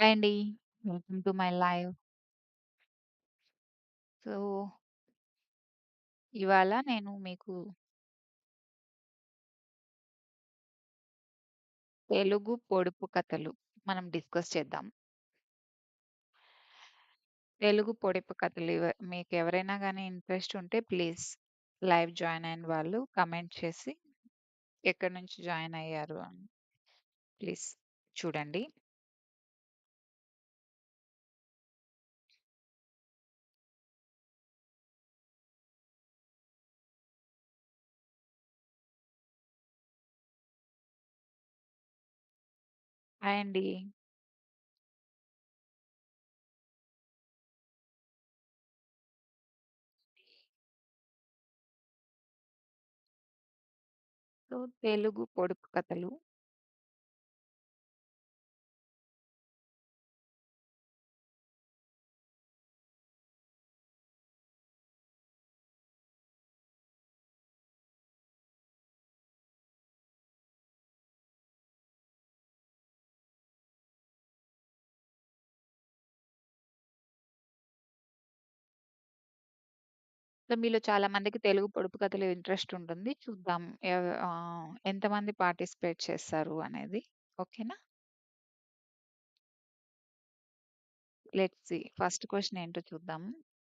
Hi అండి. Welcome to my live. So ఇవాళ నేను మీకు తెలుగు పొడుపు కథలు మనం డిస్కస్ చేద్దాం. తెలుగు పొడుపు కథలు ఇవ మీకెవరైనా గాని ఇంట్రెస్ట్ ఉంటే ప్లీజ్ లైవ్ జాయిన్ అయిన వాళ్ళు కామెంట్ చేసి ఎక్కడి నుంచి జాయిన్ అయ్యారు అని ప్లీజ్ చూడండి. హాయ్ అండి. సో తెలుగు పొడుపు కథలు మీలో చాలా మందికి తెలుగు పొడుపు కథలు ఇంట్రెస్ట్ ఉంటుంది. చూద్దాం ఎవ ఆహ్, ఎంతమంది పార్టిసిపేట్ చేస్తారు అనేది. ఓకేనా? Let's see. ఫస్ట్ క్వెషన్ ఏంటో చూద్దాం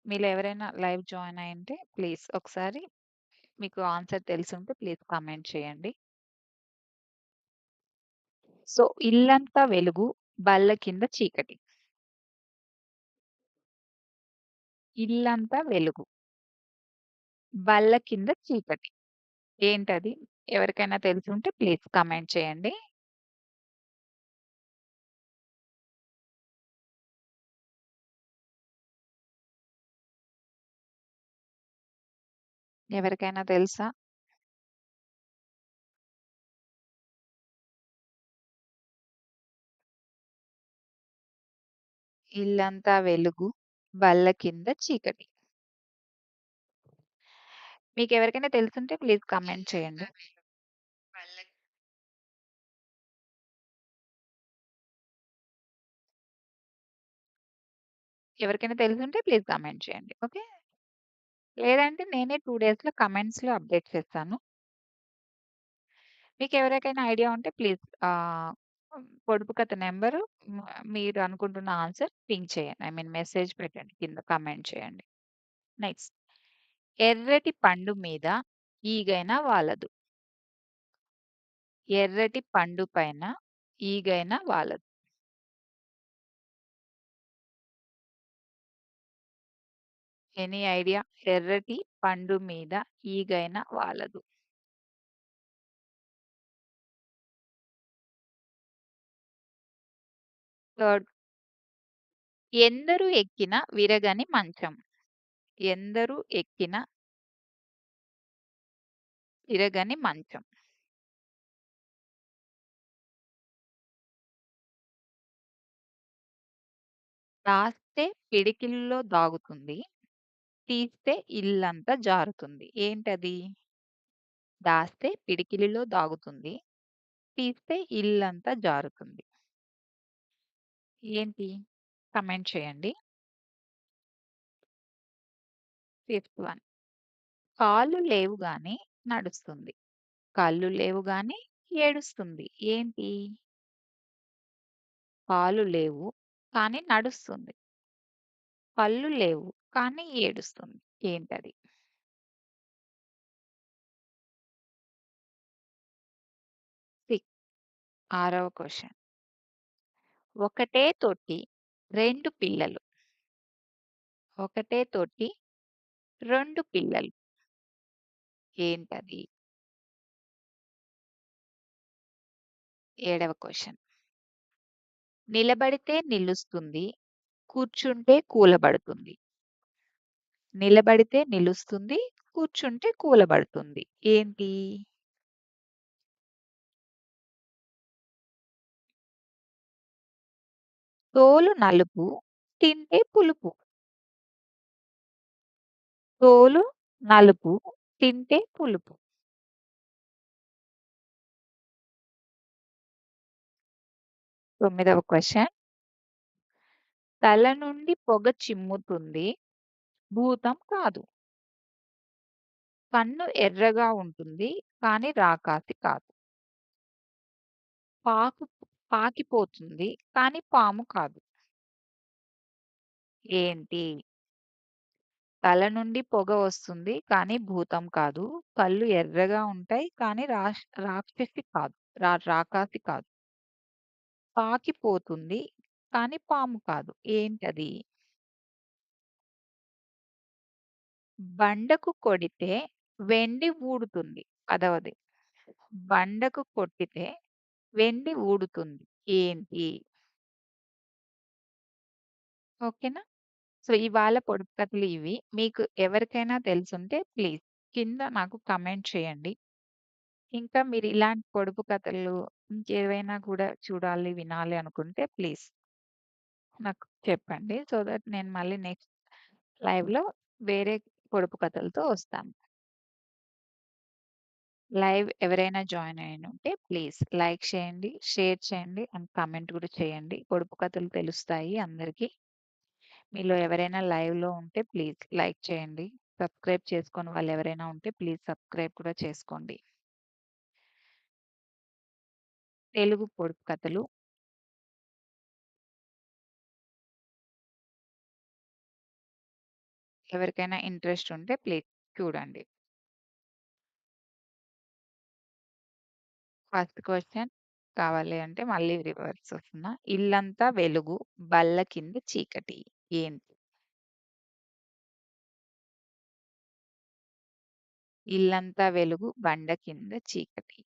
మీలో ఎవరైనా లైవ్ జాయిన్ అయ్యుంటే ప్లీజ్ ఒకసారి మీకు ఆన్సర్ తెలిసుంటే ప్లీజ్ కామెంట్ చేయండి. సో ఇల్లంతా వెలుగు, బల్ల కింద చీకటి. ఇల్లంతా వెలుగు. బల్ల కింద చీకటి. ఏంటది? ఎవరికైనా తెలిసుంటే ప్లీజ్ కామెంట్ చేయండి. ఎవరికైనా తెలుసా? ఇల్లంతా వెలుగు, బల్ల కింద చీకటి. మీకెవరికైనా తెలుసుంటే ప్లీజ్ కామెంట్ చేయండి. ఎవరికైనా తెలుసుంటే ప్లీజ్ కామెంట్ చేయండి. ఓకే. లేదంటే నేనే 2 డేస్‌లో కమెంట్స్లో అప్డేట్ చేస్తాను. మీకెవరికైనా ఐడియా ఉంటే ప్లీజ్ ఆహ్, పొడుపు కథ నంబరు మీరు అనుకుంటున్న ఆన్సర్ పింగ్ చేయండి. ఐ మీన్ మెసేజ్ పెట్టండి. కింద కామెంట్ చేయండి. నెక్స్ట్ ఎర్రటి పండు మీద ఈగైన వాలదు. ఎర్రటి పండు పైన ఈగైన వాలదు. Any idea? ఎర్రటి పండు మీద ఈగైన వాలదు. థర్డ్ ఎందరు ఎక్కిన విరగని మంచం. ఎందరు ఎక్కిన ఇరగని మంచం. దాస్తే పిడికిలిలో దాగుతుంది. తీస్తే ఇల్లంతా జారుతుంది. ఏంటది? దాస్తే పిడికిలిలో దాగుతుంది. తీస్తే ఇల్లంతా జారుతుంది. ఏంటి? కామెంట్ చేయండి. Fifth one. కాళ్ళు లేవు గాని నడుస్తుంది. కళ్ళు లేవు గాని ఏడుస్తుంది. ఏంటి? కాళ్ళు లేవు కానీ నడుస్తుంది. కళ్ళు లేవు కానీ ఏడుస్తుంది. ఏంటది? సిక్ ఆరవ క్వశ్చన్ ఒకటే తొట్టి రెండు పిల్లలు. ఒకటే తొట్టి 2 పిల్లలు. ఏంటది? ఏడవ క్వెషన్. నిలబడితే నిలుస్తుంది. కూర్చుంటే కూలబడుతుంది. నిలబడితే నిలుస్తుంది. కూర్చుంటే కూలబడుతుంది. ఏంటి? తోలు నలుపు తింటే పులుపు. తోలు నలుపు తింటే పులుపు. తొమ్మిదవ క్వశ్చన్ తల నుండి పొగ చిమ్ముతుంది. భూతం కాదు. కన్ను ఎర్రగా ఉంటుంది. కానీ రాకాసి కాదు. పాకు పాకిపోతుంది. కానీ పాము కాదు. ఏంటి? తల నుండి పొగ వస్తుంది. కానీ భూతం కాదు. కళ్ళు ఎర్రగా ఉంటాయి. కానీ రాష్ రాక్షసి కాదు. రా రాకాసి కాదు. పాకిపోతుంది. కానీ పాము కాదు. ఏంటది? బండకు కొడితే వెండి ఊడుతుంది. పదవది. బండకు కొట్టితే వెండి ఊడుతుంది. ఏంటి? ఓకేనా? సో, ఇవాళ పొడుపు కథలు ఇవి. మీకు ఎవరికైనా తెలిసుంటే ప్లీజ్ కింద నాకు కమెంట్ చేయండి. ఇంకా మీరు ఇలాంటి పొడుపు కథలు ఇంకేవైనా కూడా చూడాలి, వినాలి అనుకుంటే ప్లీజ్ నాకు చెప్పండి. సో దట్ నేను మళ్ళీ నెక్స్ట్ లైవ్‌లో వేరే పొడుపు కథలతో వస్తాను. లైవ్ ఎవరైనా జాయిన్ అయ్యుంటే ప్లీజ్ లైక్ చేయండి, షేర్ చేయండి అండ్ కామెంట్ కూడా చేయండి. పొడుపు కథలు తెలుస్తాయి అందరికీ మీలో ఎవరైనా లైవ్‌లో ఉంటే ప్లీజ్ లైక్ చేయండి. సబ్స్క్రైబ్ చేసుకోని వాళ్ళు ఎవరైనా ఉంటే ప్లీజ్ సబ్స్క్రైబ్ కూడా చేసుకోండి. తెలుగు పొడుపు కథలు. ఎవరికైనా ఇంట్రెస్ట్ ఉంటే ప్లీజ్ చూడండి. ఫస్ట్ క్వెషన్ కావాలి అంటే మళ్ళీ రివర్స్ వస్తున్నా. ఇల్లంతా వెలుగు, బల్ల కింద చీకటి ఏంటి? ఇల్లంతా వెలుగు, బండ కింద చీకటి.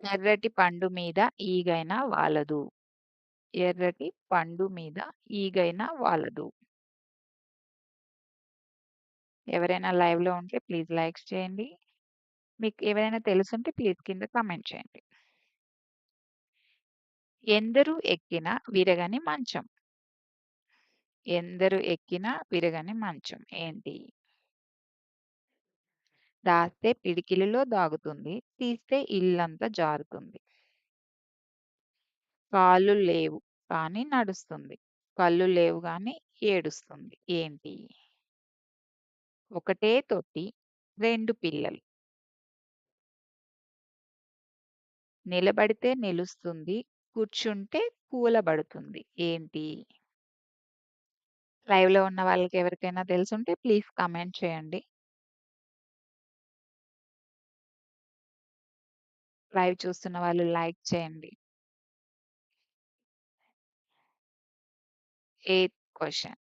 ఎర్రటి పండు మీద ఈగైనా వాలదు. ఎర్రటి పండు మీద ఈగైనా వాలదు. ఎవరైనా లైవ్‌లో ఉంటే ప్లీజ్ లైక్స్ చేయండి. మీకు ఏవైనా తెలుసుంటే ప్లీజ్ కింద కామెంట్ చేయండి. ఎందరు ఎక్కిన విరగని మంచం. ఎందరు ఎక్కిన విరగని మంచం ఏంటి? దాస్తే పిడికిలిలో దాగుతుంది. తీస్తే ఇల్లంతా జారుతుంది. కాళ్ళు లేవు కానీ నడుస్తుంది. కళ్ళు లేవు కానీ ఏడుస్తుంది. ఏంటి? ఒకటే తొట్టి, 2 పిల్లలు. నిలబడితే నిలుస్తుంది. కూర్చుంటే కూలబడుతుంది. ఏంటి? లైవ్‌లో ఉన్న వాళ్ళకి ఎవరికైనా తెలిసుంటే ప్లీజ్ కామెంట్ చేయండి. లైవ్ చూస్తున్న వాళ్ళు లైక్ చేయండి. Eighth question.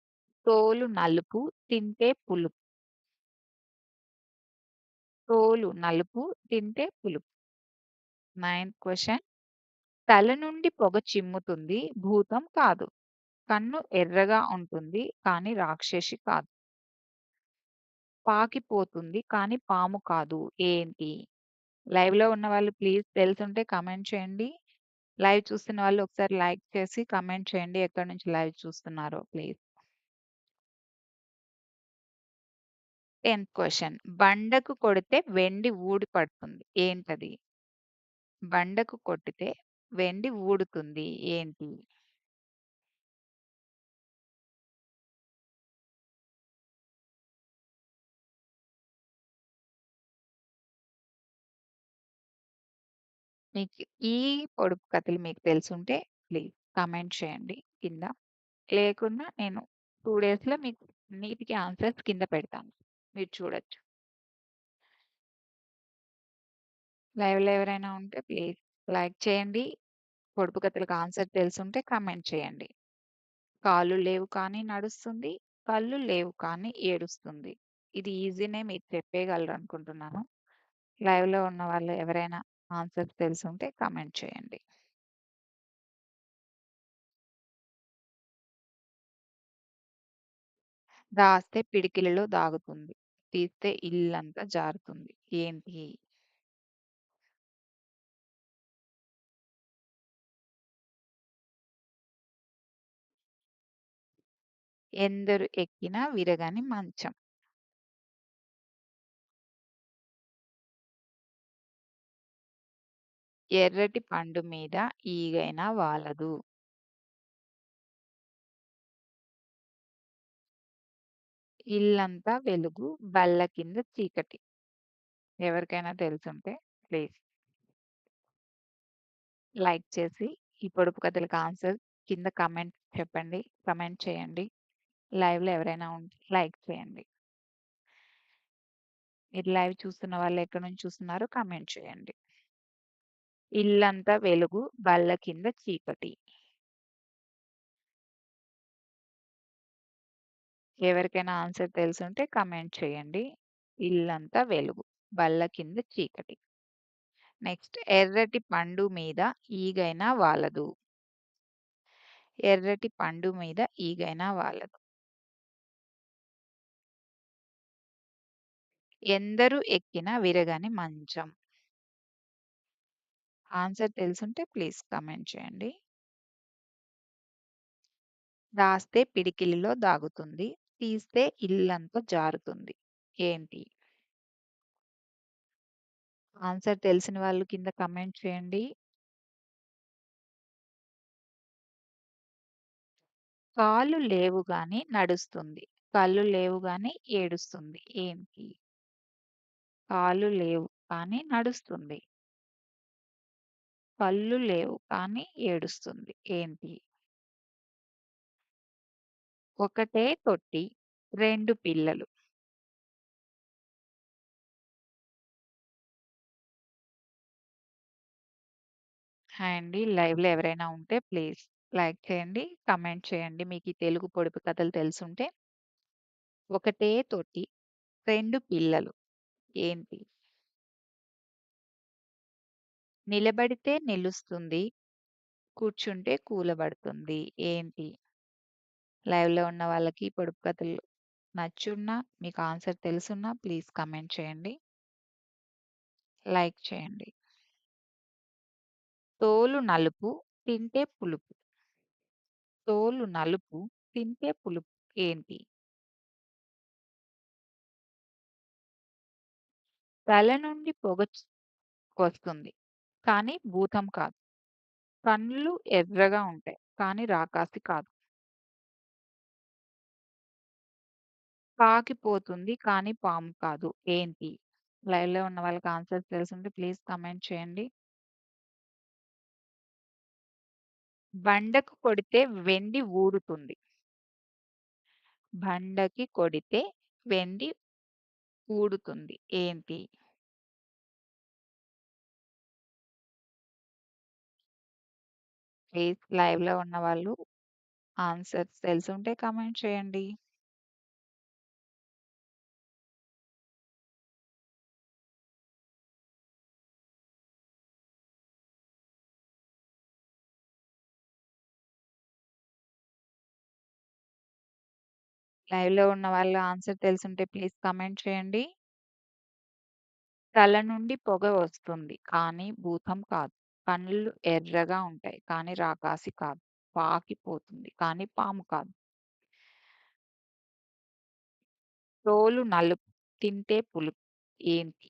తోలు నలుపు తింటే పులుపు. తోలు నలుపు తింటే పులుపు. Ninth question. తల నుండి పొగ చిమ్ముతుంది. భూతం కాదు. కన్ను ఎర్రగా ఉంటుంది. కానీ రాక్షసి కాదు. పాకిపోతుంది. కానీ పాము కాదు. ఏంటి? లైవ్‌లో ఉన్నవాళ్ళు ప్లీజ్ తెలిసుంటే కామెంట్ చేయండి. లైవ్ చూస్తున్న వాళ్ళు ఒకసారి లైక్ చేసి కామెంట్ చేయండి. ఎక్కడి నుంచి లైవ్ చూస్తున్నారో ప్లీజ్. 10థ్ క్వెషన్. బండకు కొడితే వెండి ఊడి పడుతుంది. ఏంటది? బండకు కొట్టితే వెండి ఊడుతుంది. ఏంటి? మీకు ఈ పొడుపు కథలు మీకు తెలిసుంటే ప్లీజ్ కామెంట్ చేయండి కింద. లేకున్నా నేను 2 డేస్‌లో మీకు నీటికి ఆన్సర్స్ కింద పెడతాను. మీరు చూడొచ్చు. లైవ్‌లో ఎవరైనా ఉంటే ప్లీజ్ లైక్ చేయండి. పొడుపు కథలకు ఆన్సర్ తెలుసుంటే కామెంట్ చేయండి. కాళ్ళు లేవు కానీ నడుస్తుంది. కళ్ళు లేవు కానీ ఏడుస్తుంది. ఇది ఈజీనే మీరు చెప్పేయగలరనుకుంటున్నాను. లైవ్‌లో ఉన్న వాళ్ళు ఎవరైనా ఆన్సర్స్ తెలుసుంటే కామెంట్ చేయండి. దాస్తే పిడికిలిలో దాగుతుంది. తీస్తే ఇల్లంతా జారుతుంది. ఏంటి? ఎందరు ఎక్కినా విరగని మంచం. ఎర్రటి పండు మీద ఈగైనా వాలదు. ఇల్లంతా వెలుగు బల్ల కింద చీకటి. ఎవరికైనా తెలిసుంటే ప్లీజ్ లైక్ చేసి ఈ పొడుపు కథలకు ఆన్సర్ కింద కామెంట్ చెప్పండి. కామెంట్ చేయండి. లైవ్‌లో ఎవరైనా ఉంటే లైక్ చేయండి. మీరు లైవ్ చూస్తున్న వాళ్ళు ఎక్కడి నుంచి చూస్తున్నారో కామెంట్ చేయండి. ఇల్లంతా వెలుగు బల్ల కింద చీకటి. ఎవరికైనా ఆన్సర్ తెలుసుంటే కమెంట్ చేయండి. ఇల్లంతా వెలుగు బల్ల కింద చీకటి. నెక్స్ట్ ఎర్రటి పండు మీద ఈగైనా వాలదు. ఎర్రటి పండు మీద ఈగైనా వాలదు. ఎందరు ఎక్కిన విరగని మంచం. ఆన్సర్ తెలిసుంటే ప్లీజ్ కమెంట్ చేయండి. రాస్తే పిడికిలిలో దాగుతుంది. తీస్తే ఇల్లంతా జారుతుంది. ఏంటి? ఆన్సర్ తెలిసిన వాళ్ళు కింద కామెంట్ చేయండి. కాళ్ళు లేవు గాని నడుస్తుంది. కళ్ళు లేవు గాని ఏడుస్తుంది. ఏంటి? కాళ్ళు లేవు కానీ నడుస్తుంది. కళ్ళు లేవు కానీ ఏడుస్తుంది. ఏంటి? ఒకటే తొట్టి, 2 పిల్లలు. హాయ్ అండి. లైవ్‌లో ఎవరైనా ఉంటే ప్లీజ్ లైక్ చేయండి. కామెంట్ చేయండి. మీకు ఈ తెలుగు పొడుపు కథలు తెలిసుంటే. ఒకటే తొట్టి, 2 పిల్లలు. ఏంటి? నిలబడితే నిలుస్తుంది. కూర్చుంటే కూలబడుతుంది. ఏంటి? లైవ్‌లో ఉన్న వాళ్ళకి పొడుపు కథలు నచ్చున్నా, మీకు ఆన్సర్ తెలుసున్నా ప్లీజ్ కామెంట్ చేయండి. లైక్ చేయండి. తోలు నలుపు తింటే పులుపు. తోలు నలుపు తింటే పులుపు. ఏంటి? తల నుండి పొగ చ్ వస్తుంది. కానీ భూతం కాదు. కళ్ళు ఎర్రగా ఉంటాయి. కానీ రాకాసి కాదు. పాకిపోతుంది కానీ పాము కాదు. ఏంటి? లైవ్‌లో ఉన్న వాళ్ళకి ఆన్సర్ తెలిసుంటే ప్లీజ్ కామెంట్ చేయండి. బండకు కొడితే వెండి ఊడుతుంది. బండకి కొడితే వెండి ఊడుతుంది. ఏంటి? ప్లీజ్ లైవ్‌లో ఉన్నవాళ్ళు ఆన్సర్స్ తెలిసుంటే కామెంట్ చేయండి. లైవ్‌లో ఉన్న వాళ్ళు ఆన్సర్ తెలిసుంటే ప్లీజ్ కామెంట్ చేయండి. తల నుండి పొగ వస్తుంది. కానీ భూతం కాదు. కళ్ళు ఎర్రగా ఉంటాయి. కానీ రాకాసి కాదు. పాకిపోతుంది. కానీ పాము కాదు. తోలు నలుపు తింటే పులుపు. ఏంటి?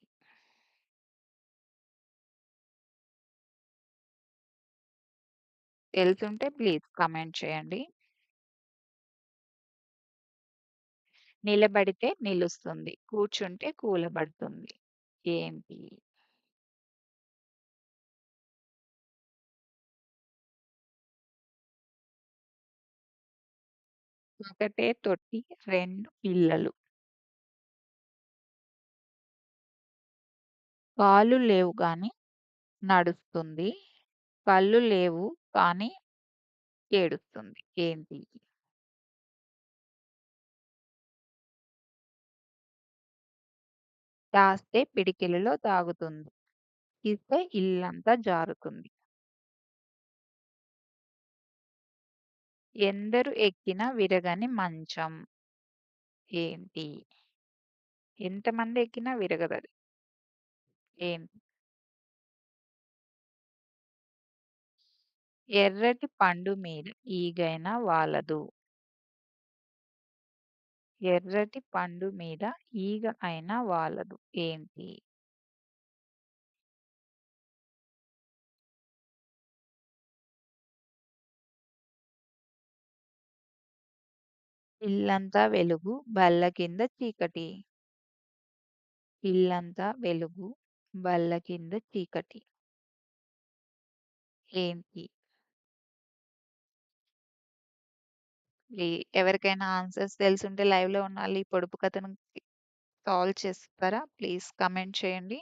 తెలిసుంటే ప్లీజ్ కామెంట్ చేయండి. నిలబడితే నిలుస్తుంది. కూర్చుంటే కూలబడుతుంది. ఏంటి? ఒకటే తొట్టి 2 పిల్లలు. కాళ్ళు లేవు కానీ నడుస్తుంది. కళ్ళు లేవు కానీ ఏడుస్తుంది. ఏంటి? దాస్తే పిడికిలిలో దాగుతుంది. ఇస్తే ఇల్లంతా జారుతుంది. ఎందరు ఎక్కిన విరగని మంచం. ఏంటి? ఎంతమంది ఎక్కినా విరగదది. ఏంటి? ఎర్రటి పండు మీద ఈగైనా వాలదు. ఎర్రటి పండు మీద ఈగ అయినా వాలదు. ఏంటి? ఇల్లంతా వెలుగు బల్ల కింద చీకటి. ఇల్లంతా వెలుగు బల్ల కింద చీకటి. ఏంటి? ఈ ఎవరికైనా ఆన్సర్స్ తెలిసుంటే లైవ్‌లో ఉన్నవాళ్ళు ఈ పొడుపు కథను సాల్వ్ చేస్తారా? ప్లీజ్ కామెంట్ చేయండి.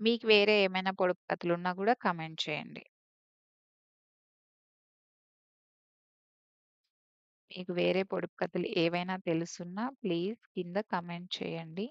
మీకు వేరే ఏమైనా పొడుపు కథలున్నా గూడా కామెంట్ చేయండి. మీకు వేరే పొడుపు కథలు ఏవైనా తెలుసున్నా ప్లీజ్ కింద కామెంట్ చేయండి.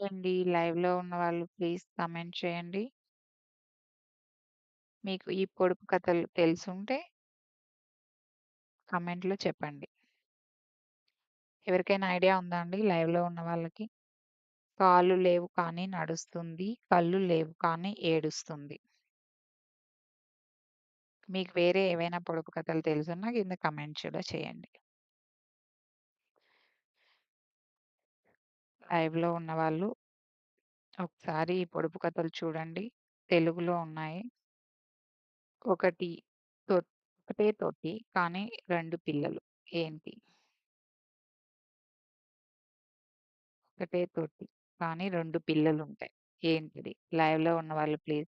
అండి. లైవ్‌లో ఉన్నవాళ్ళు ప్లీజ్ కామెంట్ చేయండి. మీకు ఈ పొడుపు కథలు తెలిసుంటే కామెంట్‌లో చెప్పండి. ఎవరికైనా ఐడియా ఉందా అండి లైవ్‌లో ఉన్న వాళ్ళకి? కాళ్ళు లేవు కానీ నడుస్తుంది. కళ్ళు లేవు కానీ ఏడుస్తుంది. మీకు వేరే ఏవైనా పొడుపు కథలు తెలుసున్నా కింద కామెంట్ కూడా చేయండి. లైవ్‌లో ఉన్నవాళ్ళు ఒకసారి ఈ పొడుపు కథలు చూడండి. తెలుగులో ఉన్నాయి. ఒకటి తొ ఒకటే తోటి కానీ 2 పిల్లలు. ఏంటి? ఒకటే తోటి కానీ 2 పిల్లలుంటాయి. ఏంటిది? లైవ్‌లో ఉన్నవాళ్ళు ప్లీజ్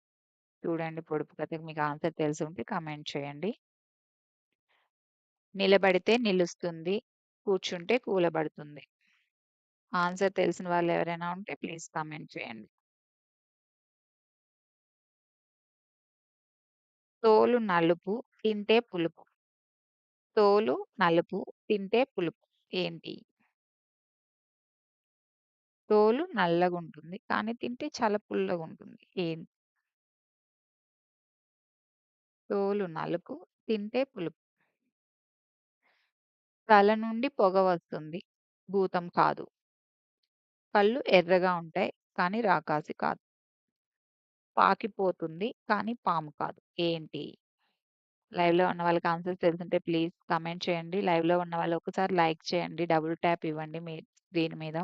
చూడండి పొడుపు కథకి మీకు ఆన్సర్ తెలిసుంటే కామెంట్ చేయండి. నిలబడితే నిలుస్తుంది. కూర్చుంటే కూలబడుతుంది. ఆన్సర్ తెలిసిన వాళ్ళు ఎవరైనా ఉంటే ప్లీజ్ కామెంట్ చేయండి. తోలు నలుపు తింటే పులుపు. తోలు నలుపు తింటే పులుపు. ఏంటి? తోలు నల్లగుంటుంది. కానీ తింటే చాలా పుల్లగుంటుంది. ఏంటి? తోలు నలుపు తింటే పులుపు. తల నుండి పొగ వస్తుంది. భూతం కాదు. కళ్ళు ఎర్రగా ఉంటాయి. కానీ రాకాసి కాదు. పాకిపోతుంది. కానీ పాము కాదు. ఏంటి? లైవ్‌లో ఉన్న వాళ్ళకి ఆన్సర్స్ తెలిసుంటే ప్లీజ్ కామెంట్ చేయండి. లైవ్‌లో ఉన్న వాళ్ళు ఒకసారి లైక్ చేయండి. డబుల్ ట్యాప్ ఇవ్వండి మీ స్క్రీన్ మీద.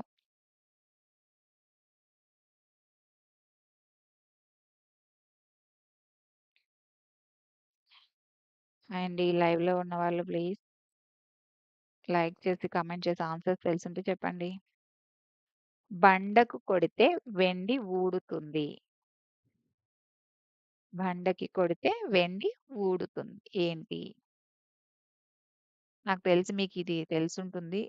అండ్ ఈ లైవ్‌లో ఉన్న వాళ్ళు ప్లీజ్ లైక్ చేసి, కామెంట్ చేసి ఆన్సర్స్ తెలిసుంటే చెప్పండి. బండకు కొడితే వెండి ఊడుతుంది. బండకి కొడితే వెండి ఊడుతుంది. ఏంటి? నాకు తెలిసి మీకిది తెలిసుంటుంది.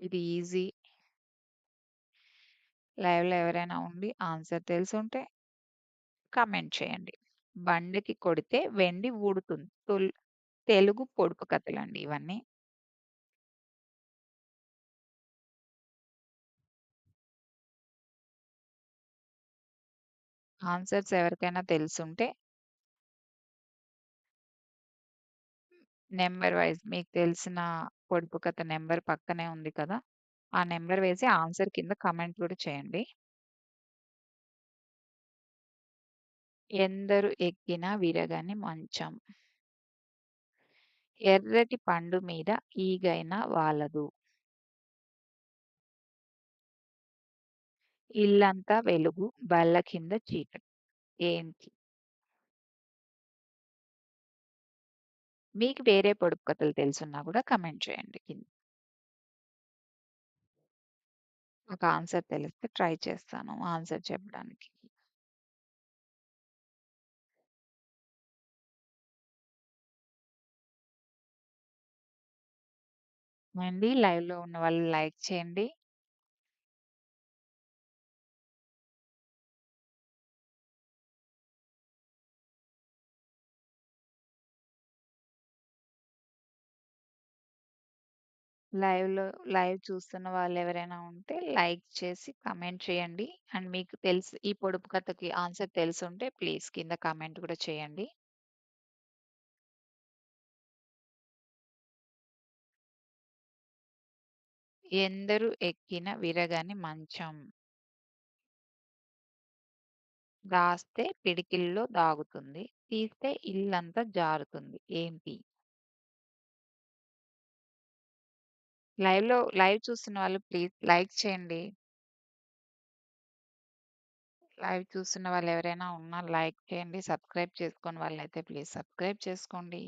ఇది ఈజీ. లైవ్‌లో ఎవరైనా ఉండి ఆన్సర్ తెలిసుంటే కామెంట్ చేయండి. బండకి కొడితే వెండి ఊడుతుంది. తెలుగు పొడుపు కథలండి ఇవన్నీ. ఆన్సర్స్ ఎవరికైనా తెలిసుంటే నెంబర్ వైస్ మీకు తెలిసిన పొడుపు కథ నెంబర్ పక్కనే ఉంది కదా! ఆ నెంబర్ వేసి ఆన్సర్ కింద కామెంట్ కూడా చేయండి. ఎందరు ఎక్కిన విరగని మంచం. ఎర్రటి పండు మీద ఈగైనా వాలదు. ఇల్లంతా వెలుగు బల్ల కింద చీకటి. ఏంటి? మీకు వేరే పొడుపు కథలు తెలుసున్నా కూడా కామెంట్ చేయండి కింద. ఒక ఆన్సర్ తెలిస్తే ట్రై చేస్తాను ఆన్సర్ చెప్పడానికి. అండి లైవ్‌లో ఉన్న వాళ్ళు లైక్ చేయండి. లైవ్‌లో లైవ్ చూస్తున్న వాళ్ళెవరైనా ఉంటే లైక్ చేసి కామెంట్ చేయండి. అండ్ మీకు తెలుసు ఈ పొడుపు కథకి ఆన్సర్ తెలిసుంటే ప్లీజ్ కింద కామెంట్ కూడా చేయండి. ఎందరు ఎక్కిన విరగని మంచం. దాస్తే పిడికిల్లో దాగుతుంది. తీస్తే ఇల్లంతా జారుతుంది. ఏంటి? లైవ్‌లో లైవ్ చూస్తున్న వాళ్ళు ప్లీజ్ లైక్ చేయండి. లైవ్ చూస్తున్న వాళ్ళెవరైనా ఉన్నా లైక్ చేయండి. సబ్స్క్రైబ్ చేసుకోని వాళ్ళైతే ప్లీజ్ సబ్స్క్రైబ్ చేసుకోండి.